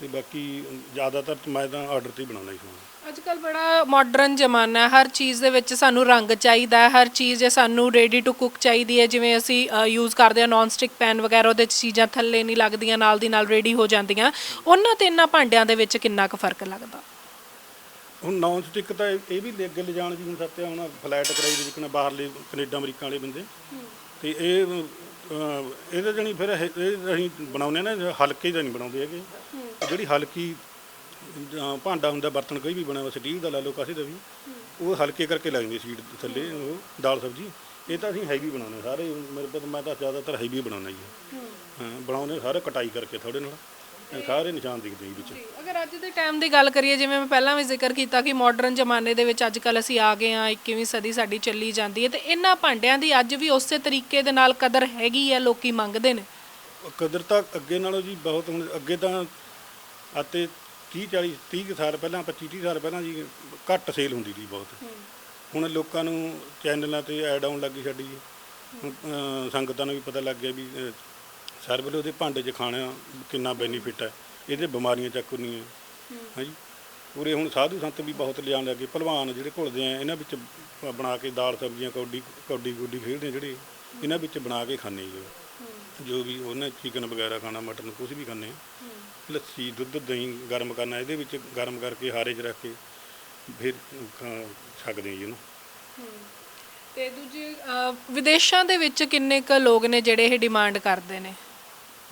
ਤੇ ਬਾਕੀ ਜ਼ਿਆਦਾਤਰ ਮੈਂ ਤਾਂ ਆਰਡਰ ਤੇ ਹੀ ਬਣਾਉਣਾ ਜੀ ਸਮਾਨ। ਅੱਜ ਕੱਲ ਬੜਾ ਮਾਡਰਨ ਜ਼ਮਾਨਾ ਹੈ ਹਰ ਚੀਜ਼ ਦੇ ਵਿੱਚ ਸਾਨੂੰ ਰੰਗ ਚਾਹੀਦਾ ਹੈ ਹਰ ਚੀਜ਼ ਸਾਨੂੰ ਰੈਡੀ ਟੂ ਕੁੱਕ ਚਾਹੀਦੀ ਹੈ ਜਿਵੇਂ ਅਸੀਂ ਯੂਜ਼ ਕਰਦੇ ਹਾਂ ਨਾਨ ਸਟਿਕ ਪੈਨ ਵਗੈਰਾ ਉਹਦੇ 'ਚ ਚੀਜ਼ਾਂ ਥੱਲੇ ਨਹੀਂ ਲੱਗਦੀਆਂ ਨਾਲ ਦੀ ਨਾਲ ਰੈਡੀ ਹੋ ਜਾਂਦੀਆਂ। ਉਹਨਾਂ ਤੇ ਇਹਨਾਂ ਭਾਂਡਿਆਂ ਦੇ ਵਿੱਚ ਕਿੰਨਾ ਕੁ ਫ਼ਰਕ ਲੱਗਦਾ? ਹੁਣ ਨੌਨ ਸਟਿਕ ਤਾਂ ਇਹ ਇਹ ਵੀ ਲੈ ਅੱਗੇ ਲਿਜਾਣ ਜੀ ਹੁਣ ਸੱਤਿਆ ਹੁਣ ਫਲੈਟ ਕਰਾਈ ਦੇ ਵਿਕਣਾ ਬਾਹਰਲੇ ਕੈਨੇਡਾ ਅਮਰੀਕਾ ਵਾਲੇ ਬੰਦੇ। ਤੇ ਇਹ ਇਹਦੇ ਜਣੀ ਫਿਰ ਇਹ ਇਹ ਅਸੀਂ ਬਣਾਉਂਦੇ ਨਾ ਹਲਕੇ ਦਾ ਨਹੀਂ ਬਣਾਉਂਦੇ ਹੈਗੇ। ਜਿਹੜੀ ਹਲਕੀ ਜਾਂ ਭਾਂਡਾ ਹੁੰਦਾ ਬਰਤਨ ਕੋਈ ਵੀ ਬਣਿਆ ਵਾ ਸਟੀਲ ਦਾ ਲਾ ਲਓ ਕਾਸੇ ਦਾ ਵੀ ਉਹ ਹਲਕੇ ਕਰਕੇ ਲੱਗਦੀ ਸੀਟ ਥੱਲੇ ਉਹ ਦਾਲ ਸਬਜੀ। ਇਹ ਤਾਂ ਅਸੀਂ ਹੈਵੀ ਬਣਾਉਂਦੇ ਸਾਰੇ ਮੇਰੇ ਕੋਲ ਮੈਂ ਤਾਂ ਜ਼ਿਆਦਾਤਰ ਹੈਵੀ ਬਣਾਉਣਾ ਜੀ। ਹਾਂ। ਬਣਾਉਂਦੇ ਸਾਰੇ ਕਟਾਈ ਕਰਕੇ ਥੋੜੇ ਨਾਲ। ਇਹ ਸਾਰੇ ਨਿਸ਼ਾਨ ਦਿਖਦੇ ਜੀ ਵਿੱਚ। ਅਗਰ ਅੱਜ ਦੇ ਟਾਈਮ ਦੀ ਗੱਲ ਕਰੀਏ ਜਿਵੇਂ ਮੈਂ ਪਹਿਲਾਂ ਵੀ ਜ਼ਿਕਰ ਕੀਤਾ ਕਿ ਮਾਡਰਨ ਜ਼ਮਾਨੇ ਦੇ ਵਿੱਚ ਅੱਜ ਕੱਲ ਅਸੀਂ ਆ ਗਏ ਹਾਂ 21ਵੀਂ ਸਦੀ ਸਾਡੀ ਚੱਲੀ ਜਾਂਦੀ ਹੈ ਤੇ ਇਹਨਾਂ ਭਾਂਡਿਆਂ ਦੀ ਅੱਜ ਵੀ ਉਸੇ ਤਰੀਕੇ ਦੇ ਨਾਲ ਕਦਰ ਹੈਗੀ ਹੈ ਲੋਕੀ ਮੰਗਦੇ ਨੇ। ਕਦਰ ਤਾਂ ਅੱਗੇ ਨਾਲੋਂ ਜੀ ਬਹੁਤ ਹੁਣ ਅੱਗੇ ਤਾਂ ਅਤੇ 30 40 30 ਕੁ ਸਾਲ ਪਹਿਲਾਂ 25 30 ਸਾਲ ਪਹਿਲਾਂ ਜੀ ਘੱਟ ਸੇਲ ਹੁੰਦੀ ਸੀ ਬਹੁਤ। ਹੁਣ ਲੋਕਾਂ ਨੂੰ ਚੈਨਲਾਂ ਤੇ ਐਡ ਆਉਣ ਲੱਗੀ ਸਾਡੀ ਜੀ। ਸੰਗਤਾਂ ਨੂੰ ਵੀ ਪਤਾ ਲੱਗ ਗਿਆ ਵੀ ਅਹ, ਸਰਵਲ ਉਹਦੇ ਭਾਂਡੇ 'ਚ ਖਾਣਾ ਕਿੰਨਾ ਬੈਨੀਫਿਟ ਹੈ ਇਹਦੇ ਬਿਮਾਰੀਆਂ ਚੱਕ ਹੁੰਦੀਆਂ ਹਾਂਜੀ ਪੂਰੇ ਹੁਣ ਸਾਧੂ ਸੰਤ ਵੀ ਬਹੁਤ ਲਿਆਉਣ ਲੱਗੇ ਭਲਵਾਨ ਜਿਹੜੇ ਘੁਲਦੇ ਆ ਇਹਨਾਂ ਵਿੱਚ ਬਣਾ ਕੇ ਦਾਲ ਸਬਜ਼ੀਆਂ ਕੌਡੀ ਕੌਡੀ ਗੁੱਡੀ ਖੇਡਦੇ ਜਿਹੜੇ ਇਹਨਾਂ ਵਿੱਚ ਬਣਾ ਕੇ ਖਾਂਦੇ ਜੀ। ਜੋ ਵੀ ਉਹਨੇ ਚਿਕਨ ਵਗੈਰਾ ਖਾਣਾ ਮਟਨ ਕੁਝ ਵੀ ਖਾਂਦੇ ਆ। ਲੱਸੀ ਦੁੱਧ ਦਹੀਂ ਗਰਮ ਕਰਨਾ ਇਹਦੇ ਵਿੱਚ ਗਰਮ ਕਰਕੇ ਹਾਰੇ 'ਚ ਰੱਖ ਕੇ ਫਿਰ ਛਕਦੇ ਜੀ ਇਹਨੂੰ ਤੇ ਦੂਜੇ ਵਿਦੇਸ਼ਾਂ ਦੇ ਵਿੱਚ ਕਿੰਨੇ ਕ ਲੋਕ ਨੇ ਜਿਹੜੇ ਇਹ ਡਿਮਾਂਡ ਕਰਦੇ ਨੇ?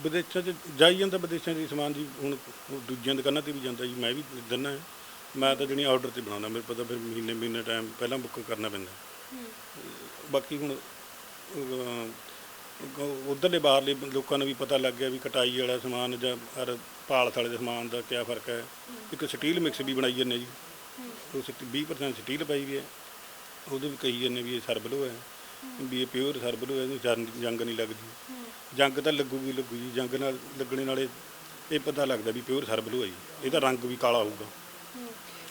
ਵਿਦੇਸ਼ਾਂ 'ਚ ਜਾਈ ਜਾਂਦਾ ਵਿਦੇਸ਼ਾਂ ਦੀ ਸਮਾਨ ਜੀ ਹੁਣ ਦੂਜੀਆਂ ਦੁਕਾਨਾਂ ਤੇ ਵੀ ਜਾਂਦਾ ਜੀ ਮੈਂ ਵੀ ਦਿੰਦਾ ਹਾਂ। ਮੈਂ ਤਾਂ ਜਣੀ ਆਰਡਰ ਤੇ ਬਣਾਉਂਦਾ ਮੇਰੇ ਪਤਾ ਫਿਰ ਮਹੀਨੇ ਮਹੀਨੇ ਟਾਈਮ ਪਹਿਲਾਂ ਬੁੱਕ ਕਰਨਾ ਪੈਂਦਾ। ਬਾਕੀ ਹੁਣ ਉਧਰਲੇ ਬਾਹਰਲੇ ਲੋਕਾਂ ਨੂੰ ਵੀ ਪਤਾ ਲੱਗ ਗਿਆ ਵੀ ਕਟਾਈ ਵਾਲਾ ਸਮਾਨ ਜਾਂ ਅਰ ਪਾਲਸ ਵਾਲੇ ਦੇ ਸਮਾਨ ਦਾ ਕੀ ਫ਼ਰਕ ਹੈ। ਇੱਕ ਸਟੀਲ ਮਿਕਸ ਵੀ ਬਣਾਈ ਜਾਂਦੇ ਜੀ। ਉਹ ਸਿੱਟ- 20% ਸਟੀਲ ਪਾਈ ਵੀ ਹੈ। ਉਹਦੇ ਵੀ ਕਹੀ ਜਾਂਦੇ ਵੀ ਇਹ ਸਰਬਲੋ ਹੈ। ਵੀ ਇਹ ਪਿਓਰ ਸਰਬਲੋ ਹੈ ਇਹਨੂੰ ਜੰਗ- ਜੰਗ ਨਹੀਂ ਲੱਗਦੀ। ਜੰਗ ਤਾਂ ਲੱਗੂਗੀ ਲੱਗੂ ਜੀ ਜੰਗ ਨਾਲ ਲੱਗਣੇ ਨਾਲੇ ਇਹ ਪਤਾ ਲੱਗਦਾ ਵੀ ਪਿਓਰ ਸਰਬਲੋ ਹੈ ਜੀ ਇਹਦਾ ਰੰਗ ਵੀ ਕਾਲਾ ਹੋਊਗਾ।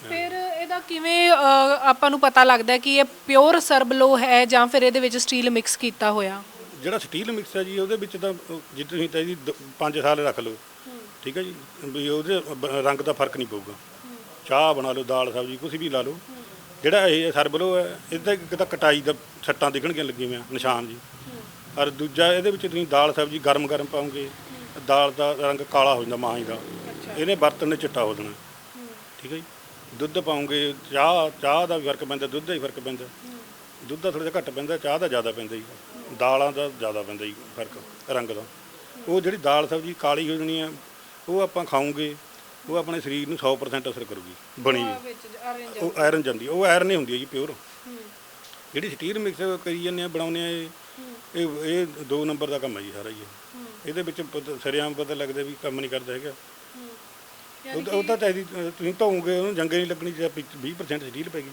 ਫਿਰ ਇਹਦਾ ਕਿਵੇਂ ਅ, ਆਪਾਂ ਨੂੰ ਪਤਾ ਲੱਗਦਾ ਕਿ ਇਹ ਪਿਓਰ ਸਰਬਲੋ ਹੈ ਜਾਂ ਫਿਰ ਇਹਦੇ ਵਿੱਚ ਸਟੀਲ ਮਿਕਸ ਕੀਤਾ ਹੋਇਆ? ਜਿਹੜਾ ਸਟੀਲ ਮਿਕਸ ਹੈ ਜੀ ਉਹਦੇ ਵਿੱਚ ਤਾਂ ਉਹ ਜੇ ਤੁਸੀਂ ਤਾਂ ਜੀ 5 ਸਾਲ ਰੱਖ ਲਓ। ਠੀਕ ਹੈ ਜੀ? ਵੀ ਉਹਦੇ ਬ- ਰੰਗ ਦਾ ਫ਼ਰਕ ਨਹੀਂ ਪਊਗਾ। ਚਾਹ ਬਣਾ ਲਓ ਦਾਲ ਸਬਜ਼ੀ ਕੁਝ ਵੀ ਲਾ ਲਓ। ਜਿਹੜਾ ਇਹ ਸਰਬਲੋ ਹੈ ਇਹਦਾ ਇੱਕ ਤਾਂ ਕਟਾਈ ਦਾ ਸੱਟਾਂ ਦਿਖਣਗੀਆਂ ਲੱਗੀਆਂ ਹੋਈਆਂ ਨਿਸ਼ਾਨ ਜੀ। ਔਰ ਦੂਜਾ ਇਹਦੇ ਵਿੱਚ ਤੁਸੀਂ ਦਾਲ ਸਬਜ਼ੀ ਗਰਮ ਗਰਮ ਪਾਉਂਗੇ ਦਾਲ ਦਾ ਰੰਗ ਕਾਲਾ ਹੋ ਜਾਂਦਾ ਮਾਹੀ ਦਾ। ਇਹਨੇ ਬਰਤਨ ਨੇ ਚਿੱਟਾ ਹੋ ਜਾਣਾ ਠੀਕ ਹੈ ਜੀ? ਦੁੱਧ ਪਾਉਂਗੇ ਚਾਹ ਚਾਹ ਦਾ ਵੀ ਫ਼ਰਕ ਪੈਂਦਾ ਦੁੱਧ ਦਾ ਹੀ ਫ਼ਰਕ ਪੈਂਦਾ। ਦੁੱਧ ਦਾ ਥੋੜਾ ਜਿਹਾ ਘੱਟ ਪੈਂਦਾ ਚਾਹ ਦਾ ਜ਼ਿਆਦਾ ਪੈਂਦਾ ਜੀ। ਦਾਲਾਂ ਦਾ ਜ਼ਿਆਦਾ ਪੈਂਦਾ ਜੀ ਫ਼ਰਕ ਰੰਗ ਦਾ। ਉਹ ਜਿਹੜੀ ਦਾਲ ਸਬਜ਼ੀ ਕਾਲੀ ਹੋ ਜਾਣੀ ਹੈ ਉਹ ਆਪਾਂ ਖਾਉਂਗੇ। ਉਹ ਆਪਣੇ ਸਰੀਰ ਨੂੰ 100% ਅਸਰ ਕਰੂਗੀ ਬਣੀ ਹੋਈ। ਵਿੱਚ ਉਹ ਆਇਰਨ ਜਾਂਦੀ ਉਹ ਆਇਰਨ ਨਹੀਂ ਹੁੰਦੀ ਹੈ ਜੀ ਪਿਓਰ ਜਿਹੜੀ ਸਟੀਲ ਮਿਕਸ ਕਰੀ ਜਾਂਦੇ ਆ ਬਣਾਉਂਦੇ ਆ ਇਹ ਇਹ ਇਹ ਦੋ ਨੰਬਰ ਦਾ ਕੰਮ ਹੈ ਜੀ ਸਾਰਾ ਹੀ। ਇਹ। ਇਹਦੇ ਵਿੱਚ ਪਤਾ- ਸਰਿਆਮ ਪਤਾ ਲੱਗਦਾ ਵੀ ਕੰਮ ਨਹੀਂ ਕਰਦਾ ਹੈਗਾ। ਉਹ ਤਾਂ- ਉਹ ਤਾਂ ਚਾਹੀਦੀ ਅ, ਤੁਸੀਂ ਧੋਓਗੇ ਉਹਨੂੰ ਜੰਗੇ ਨਹੀਂ ਲੱਗਣੀ ਜੇ 20% ਸਟੀਲ ਪੈ ਗਈ।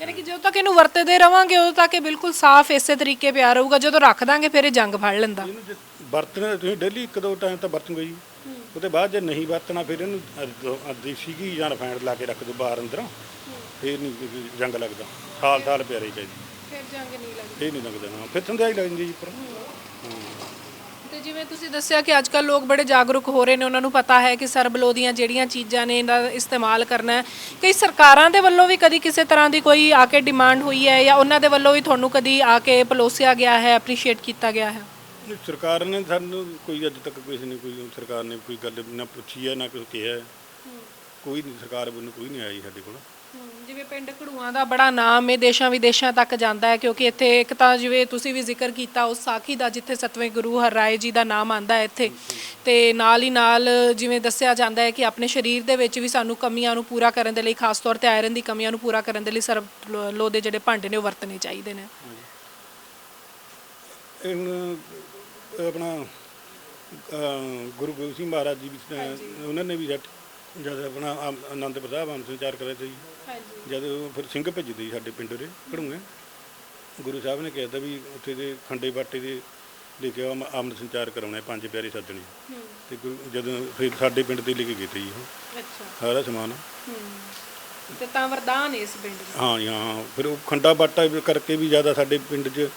ਯਾਨੀ ਕਿ ਜਦੋਂ ਤੱਕ ਇਹਨੂੰ ਵਰਤਦੇ ਰਵਾਂਗੇ ਉਦੋਂ ਤੱਕ ਇਹ ਬਿਲਕੁਲ ਸਾਫ਼ ਇਸੇ ਤਰੀਕੇ ਪਿਆ ਰਹੂਗਾ। ਜਦੋਂ ਰੱਖ ਦਾਂਗੇ ਫਿਰ ਇਹ ਜੰਗ ਫੜ ਲੈਂਦਾ। ਇਹਨੂੰ ਜੇ ਵਰਤਣਾ ਤੁਸੀਂ ਡੇਲੀ ਇੱਕ ਦੋ ਟਾਈਮ ਤਾਂ ਵਰਤੋਗੇ ਜੀ। ਉਹਦੇ ਬਾਅਦ ਜੇ ਨਹੀਂ ਵਰਤਣਾ ਫਿਰ ਇਹਨੂੰ ਦੇਸੀ ਘੀ ਜਾਂ ਰਿਫਾਈਨਡ ਲਾ ਕੇ ਰੱਖ ਦਿਓ ਬਾਹਰ ਅੰਦਰ। ਫਿਰ ਨਹੀਂ ਜੰਗ ਲੱਗਦਾ। ਸਾਲ ਸਾਲ ਪਿਆ ਰਹੀ ਚਾਹੀਦੀ। ਫਿਰ ਜੰਗ ਨਹੀਂ ਲੱਗਦੀ। ਇਹ ਨਹੀਂ ਲੱਗਦਾ ਨਾ ਫਿਰ ਸੰਧਿਆਈ ਲੱਗ ਜਾਂਦੀ ਜੀ ਉੱਪਰ। ਤੇ ਜਿਵੇਂ ਤੁਸੀਂ ਦੱਸਿਆ ਕਿ ਅੱਜਕੱਲ ਲੋਕ ਬੜੇ ਜਾਗਰੂਕ ਹੋ ਰਹੇ ਨੇ ਉਹਨਾਂ ਨੂੰ ਪਤਾ ਹੈ ਕਿ ਸਰਬਲੋ ਦੀਆਂ ਜਿਹੜੀਆਂ ਚੀਜ਼ਾਂ ਨੇ ਇਹਨਾਂ ਦਾ ਇਸਤੇਮਾਲ ਕਰਨਾ ਹੈ। ਕਈ ਸਰਕਾਰਾਂ ਦੇ ਵੱਲੋਂ ਵੀ ਕਦੀ ਕਿਸੇ ਤਰ੍ਹਾਂ ਦੀ ਕੋਈ ਆ ਕੇ ਡਿਮਾਂਡ ਹੋਈ ਹੈ ਜਾਂ ਉਹਨਾਂ ਦੇ ਵੱਲੋਂ ਵੀ ਤੁਹਾਨੂੰ ਕਦੀ ਆ ਕੇ ਪਲੋਸਿਆ ਗਿਆ ਹੈ ਐਪਰੀਸ਼ੀਏਟ ਕੀਤਾ ਗਿਆ ਹੈ? ਨਹੀਂ, ਸਰਕਾਰ ਨੇ ਸਾਨੂੰ ਕੋਈ ਅੱਜ ਤੱਕ ਕਿਸੇ ਨੇ ਕੋਈ ਸਰਕਾਰ ਨੇ ਕੋਈ ਗੱਲ ਨਾ ਪੁੱਛੀ ਹੈ ਨਾ ਕੁਝ ਕਿਹਾ ਹੈ। ਕੋਈ ਨਹੀਂ ਸਰਕਾਰ ਵੱਲੋਂ ਕੋਈ ਨਹੀਂ ਆਈ ਸਾਡੇ ਕੋਲ। ਜਿਵੇਂ ਪਿੰਡ ਘੜੂਆਂ ਦਾ ਬੜਾ ਨਾਮ ਹੈ ਦੇਸ਼ਾਂ ਵਿਦੇਸ਼ਾਂ ਤੱਕ ਜਾਂਦਾ ਹੈ ਕਿਉਂਕਿ ਇੱਥੇ ਇੱਕ ਤਾਂ ਜਿਵੇਂ ਤੁਸੀਂ ਵੀ ਜ਼ਿਕਰ ਕੀਤਾ ਉਸ ਸਾਖੀ ਦਾ ਜਿੱਥੇ ਸਤਵੇਂ ਗੁਰੂ ਹਰਰਾਏ ਜੀ ਦਾ ਨਾਮ ਆਂਦਾ ਹੈ ਇੱਥੇ। ਤੇ ਨਾਲ ਹੀ ਨਾਲ ਜਿਵੇਂ ਦੱਸਿਆ ਜਾਂਦਾ ਹੈ ਕਿ ਆਪਣੇ ਸਰੀਰ ਦੇ ਵਿੱਚ ਵੀ ਸਾਨੂੰ ਕਮੀਆਂ ਨੂੰ ਪੂਰਾ ਕਰਨ ਦੇ ਲਈ ਖਾਸ ਤੌਰ ਤੇ ਆਇਰਨ ਦੀ ਕਮੀਆਂ ਨੂੰ ਪੂਰਾ ਕਰਨ ਦੇ ਲਈ ਸਰਬ ਲੋ- ਲੋਹ ਦੇ ਜਿਹੜੇ ਭਾਂਡੇ ਨੇ ਉਹ ਵਰਤਣੇ ਚਾਹੀਦੇ ਨੇ। ਇਹ ਹੁਣ ਆਪਣਾ ਅਹ, ਗੁਰੂ ਗੋਬਿੰਦ ਸਿੰਘ ਮਹਾਰਾਜ ਜੀ ਵੀ ਅਹ, ਉਹਨਾਂ ਨੇ ਵੀ ਜਦ ਜਦ ਆਪਣਾ ਆਮ- ਆਨੰਦਪੁਰ ਸਾਹਿਬ ਅੰਮ੍ਰਿਤ ਸੰਚਾਰ ਕਰਿਆ ਸੀ ਹਾਂਜੀ। ਜਦ ਉਹ ਫਿਰ ਸਿੰਘ ਭੇਜਦੇ ਸੀ ਸਾਡੇ ਪਿੰਡ ਦੇ ਘੜੂਏ। ਗੁਰੂ ਸਾਹਿਬ ਨੇ ਕਿਹਾ ਵੀ ਉੱਥੇ ਦੇ ਖੰਡੇ ਬਾਟੇ ਦੇ ਲੈ ਕੇ ਆਓ, ਮ- ਅੰਮ੍ਰਿਤ ਸੰਚਾਰ ਕਰਾਉਣਾ ਹੈ, ਪੰਜ ਪਿਆਰੇ ਸੱਜਣੇ। ਤੇ ਗੁਰੂ ਜਦੋਂ ਫਿਰ ਸਾਡੇ ਪਿੰਡ ਤੇ ਲੈ ਕੇ ਗਏ ਤੇ ਜੀ ਉਹ। ਅੱਛਾ। ਸਾਰਾ ਸਮਾਨ। ਤੇ ਤਾਂ ਵਰਦਾਨ ਹੈ ਇਸ ਪਿੰਡ ਦਾ। ਹਾਂ ਜੀ, ਹਾਂ। ਫਿਰ ਉਹ ਖੰਡਾ ਬਾਟਾ ਕਰਕੇ ਵੀ ਜ਼ਿਆਦਾ ਸਾਡੇ ਪਿੰਡ 'ਚ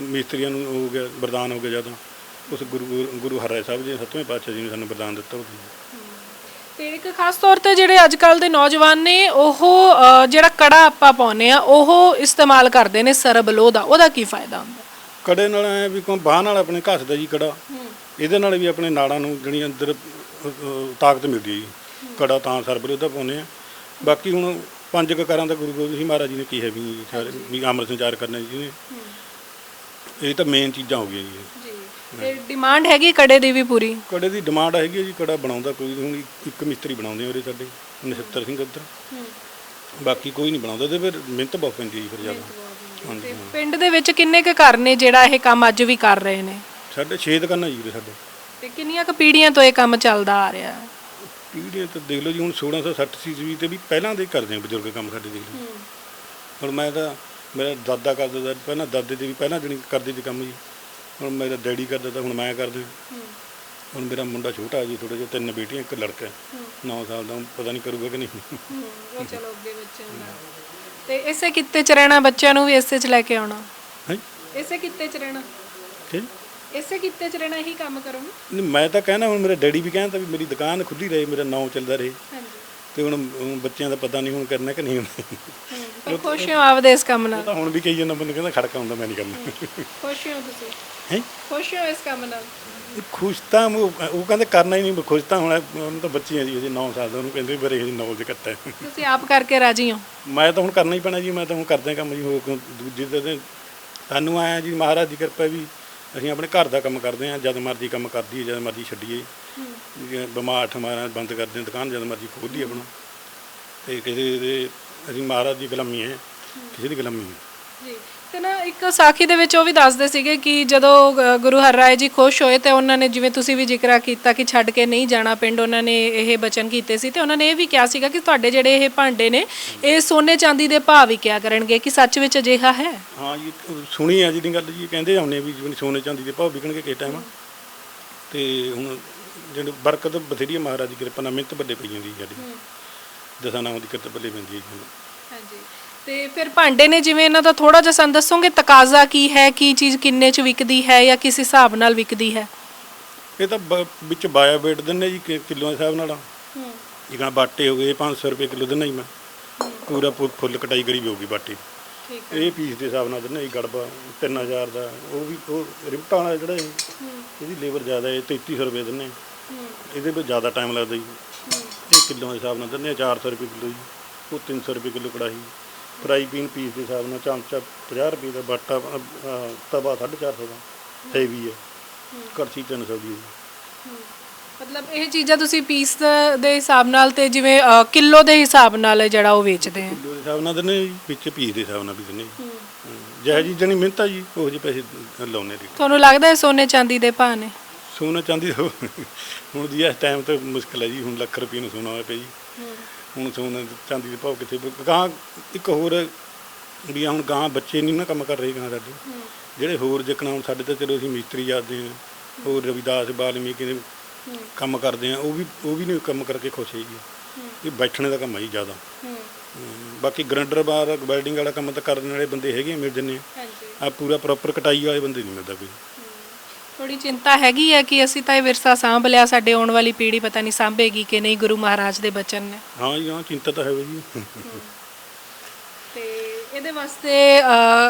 ਮਿਸਤਰੀਆਂ ਨੂੰ ਹੋ ਗਿਆ ਵਰਦਾਨ ਹੋ ਗਿਆ ਜ਼ਿਆਦਾ। ਉਸ ਗੁਰੂ ਗੁਰੂ ਹਰਿ ਸਾਹਿਬ ਜੀ ਸੱਤਵੇਂ ਪਾਤਸ਼ਾਹ ਜੀ ਨੇ ਸਾਨੂੰ ਵਰਦਾਨ ਦਿੱਤਾ ਉਹ ਤੇ ਇੱਕ ਖਾਸ ਤੌਰ ਤੇ ਜਿਹੜੇ ਅੱਜ ਕੱਲ ਦੇ ਨੌਜਵਾਨ ਨੇ ਉਹ ਅ, ਜਿਹੜਾ ਕੜਾ ਆਪਾਂ ਪਾਉਨੇ ਆ ਉਹ ਇਸਤੇਮਾਲ ਕਰਦੇ ਨੇ ਸਰਬਲੋ ਦਾ। ਉਹਦਾ ਕੀ ਫਾਇਦਾ ਹੁੰਦਾ? ਕੜੇ ਨਾਲ ਐ ਵੀ ਕੋਈ ਬਾਹ ਨਾਲ ਆਪਣੇ ਘਸਦਾ ਜੀ ਕੜਾ ਇਹਦੇ ਨਾਲ ਵੀ ਆਪਣੇ ਨਾੜਾਂ ਨੂੰ ਜਿਹੜੀ ਅੰਦਰ ਅ, ਅ, ਤਾਕਤ ਮਿਲਦੀ ਹੈ ਜੀ। ਕੜਾ ਤਾਂ ਸਰਬਰ ਉਹਦਾ ਪਾਉਂਦੇ ਆ ਬਾਕੀ ਹੁਣ ਪੰਜ ਕਕਾਰਾਂ ਦਾ ਗੁਰੂ ਗੋਬਿੰਦ ਸਿੰਘ ਮਹਾਰਾਜ ਜੀ ਨੇ ਕਿਹਾ ਵੀ ਸਾਰੇ ਵੀ ਅੰਮ੍ਰਿਤ ਸੰਚਾਰ ਕਰਨਾ ਜੀ ਨੇ ਇਹ ਤਾਂ ਮੇਨ ਚੀਜ਼ਾਂ ਹੋ ਗਈਆਂ ਜੀ। ਜੀ। ਤੇ ਡਿਮਾਂਡ ਹੈਗੀ ਕੜੇ ਦੀ ਵੀ ਪੂਰੀ? ਕੜੇ ਦੀ ਡਿਮਾਂਡ ਹੈਗੀ ਜੀ ਕੜਾ ਬਣਾਉਂਦਾ ਕੋਈ ਨਹੀਂ ਹੁਣ ਇੱਕ ਮਿਸਤਰੀ ਬਣਾਉਂਦੇ ਉਰੇ ਸਾਡੇ ਨਛੱਤਰ ਸਿੰਘ ਉੱਧਰ ਬਾਕੀ ਕੋਈ ਨਹੀਂ ਬਣਾਉਂਦਾ ਤੇ ਫਿਰ ਮਿਹਨਤ ਬਹੁਤ ਪੈਂਦੀ ਜੀ ਫਿਰ ਜ਼ਿਆਦਾ। ਹਾਂਜੀ ਤੇ ਪਿੰਡ ਦੇ ਵਿੱਚ ਕਿੰਨੇ ਕੁ ਘਰ ਨੇ ਜਿਹੜਾ ਇਹ ਕੰਮ ਅੱਜ ਵੀ ਕਰ ਰਹੇ ਨੇ? ਸਾਡੇ ਛੇ ਦੁਕਾਨਾਂ ਜੀ ਸਾਡੇ। ਤੇ ਕਿੰਨੀਆਂ ਕੁ ਪੀੜ੍ਹੀਆਂ ਤੋਂ ਇਹ ਕੰਮ ਚੱਲਦਾ ਆ ਰਿਹਾ? ਹੈ ਪੀੜ੍ਹੀਆਂ ਤਾਂ ਦੇਖ ਲਓ ਜੀ ਹੁਣ 1660 ਈਸਵੀ ਤੇ ਵੀ ਪਹਿਲਾਂ ਦੇ ਕਰਦੇ ਆ ਬਜ਼ੁਰਗ ਕੰਮ ਸਾਡੇ ਦੇਖ ਲਓ। ਹੁਣ ਮੈਂ ਤਾਂ ਮੇਰਾ ਦਾਦਾ ਕਰਦਾ ਪਹਿਲਾਂ ਦਾਦੇ ਦੇ ਵੀ ਪਹਿਲਾਂ ਜਣੀ ਕਰਦੇ ਸੀ ਕੰਮ ਜੀ। ਹੁਣ ਮੇਰਾ ਡੈਡੀ ਕਰਦਾ ਤਾਂ ਹੁਣ ਮੈਂ ਕਰਦਾ। ਹੁਣ ਮੇਰਾ ਮੁੰਡਾ ਛੋਟਾ ਜੀ ਥੋੜਾ ਜਿਹਾ ਤਿੰਨ ਬੇਟੀਆਂ ਇੱਕ ਲੜਕਾ 9 ਸਾਲ ਦਾ ਪਤਾ ਨਹੀਂ ਕਰੂਗਾ ਕਿ ਨਹੀਂ। ਉਹ ਚਲੋ ਅੱਗੇ ਬੱਚਿਆਂ ਦਾ। ਤੇ ਇਸੇ ਕਿੱਤੇ ਚ ਰਹਿਣਾ ਬੱਚਿਆਂ ਨੂੰ ਵੀ ਇਸੇ ਚ ਲੈ ਕੇ ਆਉਣਾ। ਹੈ? ਇਸੇ ਕਿੱਤੇ ਚ ਰਹਿਣਾ। ਕਿ? ਇਸੇ ਕਿੱਤੇ ਚ ਰਹਿਣਾ ਇਹੀ ਕੰਮ ਕਰੋ ਨਹੀਂ ਮੈਂ ਤਾਂ ਕਹਿਣਾ ਹੁਣ ਮੇਰੇ ਡੈਡੀ ਵੀ ਕਹਿੰਦਾ ਵੀ ਮੇਰੀ ਦੁਕਾਨ ਖੁੱਲੀ ਰਹੇ ਮੇਰਾ ਨਾਂ ਚੱਲਦਾ ਰਹੇ। ਹਾਂਜੀ। ਤੇ ਹੁਣ ਹੁਣ ਬੱਚਿਆਂ ਦਾ ਪਤਾ ਨਹੀਂ ਹੁਣ ਕਰਨਾ ਕਿ ਨਹੀਂ ਹੁਣ ਪਰ ਖੁਸ਼ ਹੋ ਆਪਦੇ ਇਸ ਕੰਮ ਉਹ ਨਾਲ ਤਾਂ ਹੁਣ ਵੀ ਕਹੀ ਜਾਂਦਾ ਮੈਨੂੰ ਕਹਿੰਦਾ ਖੜਕਾ ਹੁੰਦਾ ਮੈਂ ਨਹੀਂ ਕਰਨਾ। ਖੁਸ਼ ਹੋ ਤੁਸੀਂ? ਹੈ? ਖੁਸ਼ ਹੋ ਇਸ ਕੰਮ ਨਾਲ? ਖੁਸ਼ ਤਾਂ ਉਹ ਉਹ ਕਹਿੰਦੇ ਕਰਨਾ ਹੀ ਨਹੀਂ ਖੁਸ਼ ਤਾਂ ਹੁਣ ਉਹਨੂੰ ਤਾਂ ਬੱਚੀਆਂ ਜੀ ਅਜੇ 9 ਸਾਲ ਦਾ ਉਹਨੂੰ ਕਹਿੰਦੇ ਬਰੇ ਜੀ ਨੌਲੇਜ ਘੱਟ ਹੈ। ਤੁਸੀਂ ਆਪ ਕਰਕੇ ਰਾਜੀ ਹੋ? ਮੈਂ ਤਾਂ ਹੁਣ ਕਰਨਾ ਹੀ ਪੈਣਾ ਜੀ ਮੈਂ ਤਾਂ ਹੁਣ ਕਰਦਾ ਕੰਮ ਜੀ ਹੋਰ ਕੋਈ ਦੂਜੇ ਦਾ ਤੇ ਸਾਨੂੰ ਆਇਆ ਜੀ ਮਹਾਰਾਜ ਦੀ ਕਿਰਪਾ ਵੀ ਅਸੀਂ ਆਪਣੇ ਘਰ ਦਾ ਕੰਮ ਕਰਦੇ ਹਾਂ ਜਦ ਮਰਜ਼ੀ ਕੰਮ ਕਰਦੀ ਜਦ ਮਰਜ਼ੀ ਛੱਡੀਏ। ਜੇ ਬਿਮਾਰ ਠਮਾਰਾਂ ਬੰਦ ਕਰਦੇ ਹਾਂ ਦੁਕਾਨ ਜਦ ਮਰਜ਼ੀ ਖੋਲ੍ਹੀ ਆਪਣਾ। ਤੇ ਕਿਸੇ ਦੇ ਅਸੀਂ ਮਹਾਰਾਜ ਦੀ ਗੁਲਾਮੀ ਹੈ। ਕਿਸੇ ਦੀ ਗੁਲਾਮੀ ਨਹੀਂ। ਜੀ। ਤੇ ਨਾ ਇੱਕ ਸਾਖੀ ਦੇ ਵਿੱਚ ਉਹ ਵੀ ਦੱਸਦੇ ਸੀਗੇ ਕਿ ਜਦੋਂ ਅ, ਗੁਰੂ ਹਰਰਾਏ ਜੀ ਖੁਸ਼ ਹੋਏ ਤੇ ਉਹਨਾਂ ਨੇ ਜਿਵੇਂ ਤੁਸੀਂ ਵੀ ਜ਼ਿਕਰਾ ਕੀਤਾ ਕਿ ਛੱਡ ਕੇ ਨਹੀਂ ਜਾਣਾ ਪਿੰਡ ਉਹਨਾਂ ਨੇ ਇਹ ਬਚਨ ਕੀਤੇ ਸੀ ਤੇ ਉਹਨਾਂ ਨੇ ਇਹ ਵੀ ਕਿਹਾ ਸੀਗਾ ਕਿ ਤੁਹਾਡੇ ਜਿਹੜੇ ਇਹ ਭਾਂਡੇ ਨੇ ਇਹ ਸੋਨੇ ਚਾਂਦੀ ਦੇ ਭਾਅ ਵੀ ਕਿਆ ਕਰਨਗੇ ਕਿ ਸੱਚ ਵਿੱਚ ਅਜਿਹਾ ਹੈ? ਹਾਂ ਜੀ ਸੁਣੀ ਆ ਜਿਹੜੀ ਗੱਲ ਜੀ ਕਹਿੰਦੇ ਆਉਨੇ ਵੀ ਜਿਵੇਂ ਸੋਨੇ ਚਾਂਦੀ ਦੇ ਭਾਅ ਵਿਕਣਗੇ ਕਿਸ ਟਾਈਮ ਤੇ ਹੁਣ ਜਿਹੜੇ ਬਰਕਤ ਬਥੇਰੀ ਆ ਮਹਾਰਾਜ ਦੀ ਕਿਰਪਾ ਨਾਲ ਮਿਹਨਤ ਬੱਲੇ ਪਈ ਜਾਂਦੀ ਸਾਡੀ। ਦਸਾਂ ਨਾਮ ਦੀ ਕਿਰਤ ਬੱਲੇ ਪੈਂਦੀ ਹੈ ਜੀ ਹਾਂਜੀ। ਤੇ ਫਿਰ ਭਾਂਡੇ ਨੇ ਜਿਵੇਂ ਇਹਨਾਂ ਦਾ ਥੋੜਾ ਜਿਹਾ ਸਾਨੂੰ ਦੱਸੋਗੇ ਤਕਾਜ਼ਾ ਕੀ ਹੈ ਕੀ ਚੀਜ਼ ਕਿੰਨੇ ਚ ਵਿਕਦੀ ਹੈ ਜਾਂ ਕਿਸ ਹਿਸਾਬ ਨਾਲ ਵਿਕਦੀ ਹੈ? ਇਹ ਤਾਂ ਬ- ਵਿੱਚ ਬਾਇਆ ਵੇਟ ਦਿੰਨੇ ਜੀ ਕਿ- ਕਿੱਲੋਆਂ ਦੇ ਹਿਸਾਬ ਨਾਲ ਜਿਵੇਂ ਬਾਟੇ ਹੋ ਗਏ 500 ਰੁਪਏ ਕਿਲੋ ਦਿੰਨਾ ਜੀ ਮੈਂ। ਪੂਰਾ ਫੁੱਲ- ਫੁੱਲ ਕਟਾਈ ਕਰੀ ਵੀ ਬਾਟੀ। ਠੀਕ ਇਹ ਪੀਸ ਦੇ ਹਿਸਾਬ ਨਾਲ ਦਿੰਨਾ ਜੀ ਗੜਬਾ 3000 ਦਾ। ਉਹ ਵੀ ਉਹ ਰਿਪਟਾਂ ਵਾਲਾ ਜਿਹੜਾ ਇਹ, ਇਹਦੀ ਲੇਬਰ ਜ਼ਿਆਦਾ ਹੈ 3300 ਰੁਪਏ ਦਿੰਨੇ ਇਹਦੇ ਵਿੱਚ ਜ਼ਿਆਦਾ ਟਾਈਮ ਲੱਗਦਾ ਜੀ। ਇਹ ਕਿਲੋਆਂ ਦੇ ਹਿਸਾਬ ਨਾਲ ਦਿੰਨੇ ਆ 400 ਰੁਪਏ ਕਿਲੋ ਜੀ। ਉਹ 300 ਰੁਪਏ ਕਿਲੋ ਕੜਾਹੀ। ਫਰਾਈ ਪੀਨ ਪੀਸ ਦੇ ਹਿਸਾਬ ਨਾਲ ਚਮਚਾ 50 ਰੁਪਏ ਦਾ ਬਾਟਾ ਅ, ਅ, ਤਵਾ 450 ਦਾ। ਹੈਵੀ ਹੈ। ਕੜਛੀ 300 ਦੀ ਹੈ। ਮਤਲਬ ਇਹ ਚੀਜ਼ਾਂ ਤੁਸੀਂ ਪੀਸ ਦੇ ਹਿਸਾਬ ਨਾਲ ਤੇ ਜਿਵੇਂ ਅ, ਕਿਲੋ ਦੇ ਹਿਸਾਬ ਨਾਲ ਜਿਹੜਾ ਉਹ ਵੇਚਦੇ ਆ। ਕਿਲੋ ਦੇ ਹਿਸਾਬ ਨਾਲ ਦਿੰਨੇ ਜੀ ਵਿੱਚ ਪੀਸ ਦੇ ਹਿਸਾਬ ਨਾਲ ਵੀ ਦਿੰਨੇ ਜੀ। ਜੈ ਜੀ ਜਣੀ ਮਿਹਨਤ ਆ ਜੀ ਉਹ ਜਿਹੇ ਪੈਸੇ ਲਾਉਨੇ ਦੀ ਤੁਹਾਨੂੰ ਲੱਗਦਾ ਹੈ ਸੋਨੇ ਚਾਂਦੀ ਦੇ ਭਾਅ ਨੇ? ਸੋਨਾ ਚਾਂਦੀ ਤਾਂ ਹੁਣ ਦੀ ਇਸ ਟਾਈਮ ਤੇ ਮੁਸ਼ਕਲ ਹੈ ਜੀ ਹੁਣ ਲੱਖ ਰੁਪਏ ਨੂੰ ਸੋਨਾ ਹੋਇਆ ਪਿਆ ਜੀ। ਹੁਣ ਸੋਨਾ ਚਾਂਦੀ ਦੇ ਭਾਅ ਕਿੱਥੇ ਗਾਂ ਇੱਕ ਹੋਰ ਵੀ ਆ ਹੁਣ ਗਾਂ ਬੱਚੇ ਨਹੀਂ ਨਾ ਕੰਮ ਕਰ ਰਹੇ ਗਾਂ ਸਾਡੇ। ਜਿਹੜੇ ਹੋਰ ਜਿਕਣਾ ਹੁਣ ਸਾਡੇ ਤਾਂ ਚਲੋ ਅਸੀਂ ਮਿਸਤਰੀ ਜਾਂਦੇ ਹਾਂ ਹੋਰ ਰਵਿਦਾਸ ਬਾਲਮੀਕੀ ਦੇ ਕੰਮ ਕਰਦੇ ਆ ਉਹ ਵੀ ਉਹ ਵੀ ਨਹੀਂ ਕੰਮ ਕਰਕੇ ਖੁਸ਼ ਹੈਗੇ। ਇਹ ਬੈਠਣੇ ਦਾ ਕੰਮ ਹੈ ਜੀ ਜ਼ਿਆਦਾ। ਬਾਕੀ ਗਰੰਡਰ ਬਾਰ ਵੈਲਡਿੰਗ ਵਾਲਾ ਕੰਮ ਤਾਂ ਕਰਨ ਵਾਲੇ ਬੰਦੇ ਹੈਗੇ ਆ, ਮਿਲ ਜੰਨੇ ਆ। ਪੂਰਾ ਪ੍ਰੋਪਰ ਕਟਾਈ ਵਾਲੇ ਬੰਦੇ ਨਹੀਂ ਮਿਲਦਾ ਕੋਈ। ਥੋੜੀ ਚਿੰਤਾ ਹੈਗੀ ਹੈ ਕਿ ਅਸੀਂ ਤਾਂ ਇਹ ਵਿਰਸਾ ਸਾਂਭ ਲਿਆ, ਸਾਡੇ ਆਉਣ ਵਾਲੀ ਪੀੜ੍ਹੀ ਪਤਾ ਨਹੀਂ ਸਾਂਭੇਗੀ ਕਿ ਨਹੀਂ ਗੁਰੂ ਮਹਾਰਾਜ ਦੇ ਬਚਨ ਨੇ। ਹਾਂ ਜੀ, ਹਾਂ, ਚਿੰਤਾ ਤਾਂ ਹੈ ਜੀ। ਤੇ ਇਹਦੇ ਵਾਸਤੇ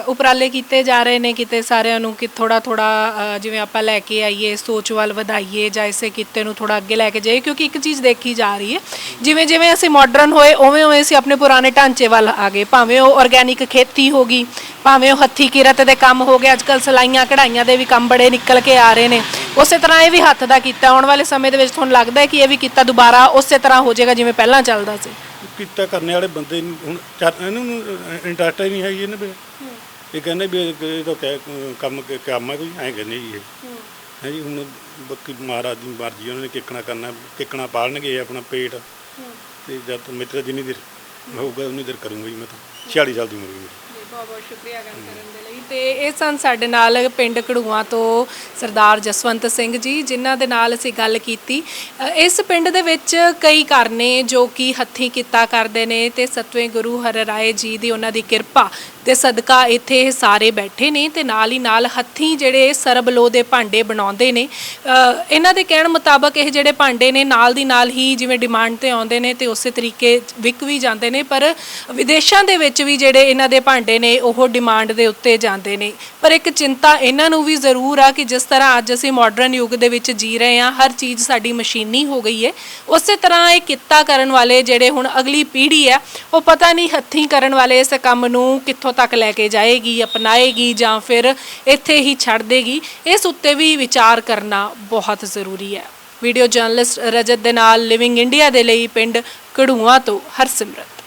ਉਪਰਾਲੇ ਕੀਤੇ ਜਾ ਰਹੇ ਨੇ ਕਿਤੇ ਸਾਰਿਆਂ ਨੂੰ ਕਿ ਥੋੜਾ ਥੋੜਾ ਜਿਵੇਂ ਆਪਾਂ ਲੈ ਕੇ ਆਈਏ, ਸੋਚ ਵੱਲ ਵਧਾਈਏ ਜਾਂ ਇਸੇ ਕਿੱਤੇ ਨੂੰ ਥੋੜਾ ਅੱਗੇ ਲੈ ਕੇ ਜਾਈਏ, ਕਿਉਂਕਿ ਇੱਕ ਚੀਜ਼ ਦੇਖੀ ਜਾ ਰਹੀ ਹੈ, ਜਿਵੇਂ ਜਿਵੇਂ ਅਸੀਂ ਮਾਡਰਨ ਹੋਏ, ਉਵੇਂ ਉਵੇਂ ਅਸੀਂ ਆਪਣੇ ਪੁਰਾਣੇ ਢਾਂਚੇ ਵੱਲ ਆ ਗਏ। ਭਾਵੇਂ ਉਹ ਆਰਗੈਨਿਕ ਖੇਤੀ ਹੋ ਗਈ, ਭਾਵੇਂ ਉਹ ਹੱਥੀ ਕਿਰਤ ਦੇ ਕੰਮ ਹੋ ਗਏ ਅੱਜਕੱਲ ਸਲਾਈਆਂ, ਕਢਾਈਆਂ ਦੇ ਵੀ ਕੰਮ ਬੜੇ ਨਿਕਲ ਕੇ ਆ ਰਹੇ ਨੇ। ਉਸੇ ਤਰ੍ਹਾਂ ਇਹ ਵੀ ਹੱਥ ਦਾ ਕੀਤਾ। ਆਉਣ ਵਾਲੇ ਸਮੇਂ ਦੇ ਵਿੱਚ ਤੁਹਾਨੂੰ ਲੱਗਦਾ ਹੈ ਕਿ ਇਹ ਵੀ ਕੀਤਾ ਦੁਬਾਰਾ ਉਸੇ ਤਰ੍ਹਾਂ ਹੋ ਜਾਏਗਾ ਜਿਵੇਂ ਪਹਿਲਾਂ ਚੱਲਦਾ ਸੀ। ਕੀਤਾ ਕਰਨੇ ਵਾਲੇ ਬੰਦੇ ਨੂੰ ਹੁਣ ਚੱਲ- ਇਹਨਾਂ ਇੰਟਰਸਟ ਹੀ ਨਹੀਂ ਹੈ ਜੀ ਇਹਨਾਂ ਵੀ। ਇਹ ਕਹਿੰਦੇ ਵੀ ਇਹ ਇਹ ਤਾਂ ਕਹਿ- ਕੰਮ ਕੰਮ ਹੈ ਕੋਈ ਐਂ ਕਹਿੰਦੇ ਜੀ ਇਹ। ਹੈ। ਜੀ ਹੁਣ ਬਾਕੀ ਮਹਾਰਾਜ ਦੀ ਮਰਜ਼ੀ ਉਹਨਾਂ ਨੇ ਕਿੱਕਣਾ ਕਰਨਾ ਕਿੱਕਣਾ ਪਾਲਣਗੇ ਆਪਣਾ ਪੇਟ। ਤੇ ਜਦ ਤੱਕ ਮਿੱਤਰ ਜਿੰਨੀ ਦੇਰ ਹੋਊਗਾ ਉਨੀ ਦੇਰ ਕਰੂੰਗਾ ਜੀ ਮੈਂ ਤਾਂ। 46 ਸਾਲ ਦੀ ਉਮਰ ਹੈ ਮੇਰੀ। ਜੀ ਬਹੁਤ ਬਹੁਤ ਸ਼ੁਕਰੀਆ ਗੱਲ ਕਰਨ ਦੇ ਲਈ। ਤੇ ਇਹ ਸਨ ਸਾਡੇ ਨਾਲ ਪਿੰਡ ਕੜੂਆਂ ਤੋਂ ਸਰਦਾਰ ਜਸਵੰਤ ਸਿੰਘ ਜੀ ਜਿਨ੍ਹਾਂ ਦੇ ਨਾਲ ਅਸੀਂ ਗੱਲ ਕੀਤੀ। ਅ, ਇਸ ਪਿੰਡ ਦੇ ਵਿੱਚ ਕਈ ਘਰ ਨੇ ਜੋ ਕਿ ਹੱਥੀਂ ਕੀਤਾ ਕਰਦੇ ਨੇ ਤੇ ਸਤਵੇਂ ਗੁਰੂ ਹਰਰਾਏ ਜੀ ਦੀ ਉਹਨਾਂ ਦੀ ਕਿਰਪਾ ਤੇ ਸਦਕਾ ਇੱਥੇ ਇਹ ਸਾਰੇ ਬੈਠੇ ਨੇ ਤੇ ਨਾਲ ਹੀ ਨਾਲ ਹੱਥੀਂ ਜਿਹੜੇ ਸਰਬਲੋ ਦੇ ਭਾਂਡੇ ਬਣਾਉਂਦੇ ਨੇ। ਇਹਨਾਂ ਦੇ ਕਹਿਣ ਮੁਤਾਬਕ ਇਹ ਜਿਹੜੇ ਭਾਂਡੇ ਨੇ ਨਾਲ ਦੀ ਨਾਲ ਹੀ ਜਿਵੇਂ ਡਿਮਾਂਡ ਤੇ ਆਉਂਦੇ ਨੇ ਤੇ ਉਸੇ ਤਰੀਕੇ ਵਿਕ ਵੀ ਜਾਂਦੇ ਨੇ, ਪਰ ਵਿਦੇਸ਼ਾਂ ਦੇ ਵਿੱਚ ਵੀ ਜਿਹੜੇ ਇਹਨਾਂ ਦੇ ਭਾਂਡੇ ਨੇ ਉਹ ਡਿਮਾਂਡ ਦੇ ਉੱਤੇ ਜਾਂਦੇ ਨੇ। ਪਰ ਇੱਕ ਚਿੰਤਾ ਇਹਨਾਂ ਨੂੰ ਵੀ ਜ਼ਰੂਰ ਆ ਕਿ ਜਿਸ ਤਰ੍ਹਾਂ ਅੱਜ ਅਸੀਂ ਮਾਡਰਨ ਯੁੱਗ ਦੇ ਵਿੱਚ ਜੀ ਰਹੇ ਹਾਂ, ਹਰ ਚੀਜ਼ ਸਾਡੀ ਮਸ਼ੀਨੀ ਹੋ ਗਈ ਹੈ। ਉਸੇ ਤਰ੍ਹਾਂ ਇਹ ਕਿੱਤਾ ਕਰਨ ਵਾਲੇ ਜਿਹੜੇ ਹੁਣ ਅਗਲੀ ਪੀੜ੍ਹੀ ਹੈ, ਉਹ ਪਤਾ ਨਹੀਂ ਹੱਥੀਂ ਕਰਨ ਵਾਲੇ ਇਸ ਕੰਮ ਨੂੰ ਕਿੱਥੋਂ ਤੱਕ ਲੈ ਕੇ ਜਾਏਗੀ, ਅਪਣਾਏਗੀ ਜਾਂ ਫਿਰ ਇੱਥੇ ਹੀ ਛੱਡ ਦੇਗੀ, ਇਸ ਉੱਤੇ ਵੀ ਵਿਚਾਰ ਕਰਨਾ ਬਹੁਤ ਜ਼ਰੂਰੀ ਹੈ। ਵੀਡੀਓ ਜਰਨਲਿਸਟ ਰਜਤ ਦੇ ਨਾਲ ਲਿਵਿੰਗ ਇੰਡੀਆ ਦੇ ਲਈ ਪਿੰਡ ਕੜੂਆਂ ਤੋਂ ਹਰਸਿਮਰਤ।